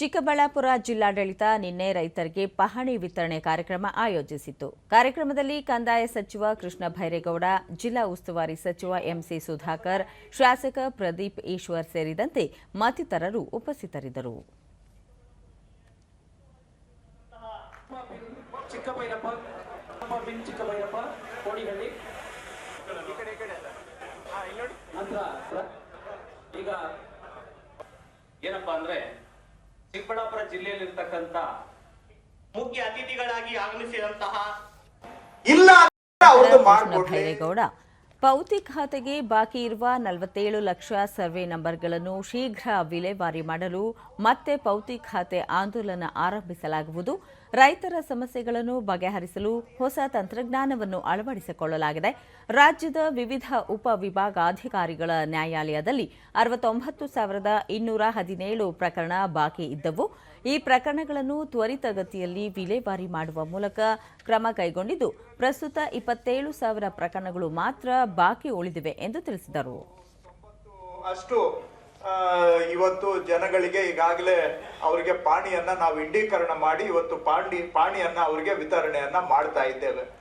ಚಿಕ್ಕಬಳ್ಳಾಪುರ ಜಿಲ್ಲಾಡಳಿತ ನಿನ್ನೆ ರೈತರಿಗೆ ಪಹಣಿ ವಿತರಣೆ ಕಾರ್ಯಕ್ರಮ ಆಯೋಜಿಸಿತ್ತು. ಕಾರ್ಯಕ್ರಮದಲ್ಲಿ ಕಂದಾಯ ಸಚಿವ ಕೃಷ್ಣ ಭೈರೇಗೌಡ, ಜಿಲ್ಲಾ ಉಸ್ತುವಾರಿ ಸಚಿವ ಎಂಸಿ ಸುಧಾಕರ್, ಶಾಸಕ ಪ್ರದೀಪ್ ಈಶ್ವರ್ ಸೇರಿದಂತೆ ಮತ್ತಿತರರು ಉಪಸ್ಥಿತರಿದ್ದರು. ಏನಪ್ಪಾ ಅಂದ್ರೆ ಚಿಕ್ಕಬಳ್ಳಾಪುರ ಜಿಲ್ಲೆಯಲ್ಲಿರ್ತಕ್ಕಂಥ ಮುಖ್ಯ ಅತಿಥಿಗಳಾಗಿ ಆಗಮಿಸಿದಂತಹ ಇಲ್ಲ ಅವರು ಮಾಡ್ಕೊಡ್ಲಿ. ಭೈರೇಗೌಡ ಪೌತಿ ಖಾತೆಗೆ ಬಾಕಿ ಇರುವ ನಲವತ್ತೇಳು ಲಕ್ಷ ಸರ್ವೆ ನಂಬರ್ಗಳನ್ನು ಶೀಘ್ರ ವಿಲೇವಾರಿ ಮಾಡಲು ಮತ್ತೆ ಪೌತಿ ಖಾತೆ ಆಂದೋಲನ ಆರಂಭಿಸಲಾಗುವುದು. ರೈತರ ಸಮಸ್ಯೆಗಳನ್ನು ಬಗೆಹರಿಸಲು ಹೊಸ ತಂತ್ರಜ್ಞಾನವನ್ನು ಅಳವಡಿಸಿಕೊಳ್ಳಲಾಗಿದೆ. ರಾಜ್ಯದ ವಿವಿಧ ಉಪವಿಭಾಗಾಧಿಕಾರಿಗಳ ನ್ಯಾಯಾಲಯದಲ್ಲಿ ಅರವತ್ತೊಂಬತ್ತು ಸಾವಿರದ ಇನ್ನೂರ ಹದಿನೇಳು ಪ್ರಕರಣ ಬಾಕಿ ಇದ್ದವು. ಈ ಪ್ರಕರಣಗಳನ್ನು ತ್ವರಿತಗತಿಯಲ್ಲಿ ವಿಲೇವಾರಿ ಮಾಡುವ ಮೂಲಕ ಕ್ರಮ ಕೈಗೊಂಡಿದ್ದು, ಪ್ರಸ್ತುತ ಇಪ್ಪತ್ತೇಳು ಸಾವಿರ ಪ್ರಕರಣಗಳು ಮಾತ್ರ ಬಾಕಿ ಉಳಿದಿವೆ ಎಂದು ತಿಳಿಸಿದರು. ಅಷ್ಟು ಇವತ್ತು ಜನಗಳಿಗೆ ಈಗಾಗಲೇ ಅವರಿಗೆ ಪಾಣಿಯನ್ನ ನಾವು ಇಂಡೀಕರಣ ಮಾಡಿ ಇವತ್ತು ಪಾಣಿ ಪಾಣಿಯನ್ನ ಅವರಿಗೆ ವಿತರಣೆಯನ್ನ ಮಾಡ್ತಾ ಇದ್ದೇವೆ.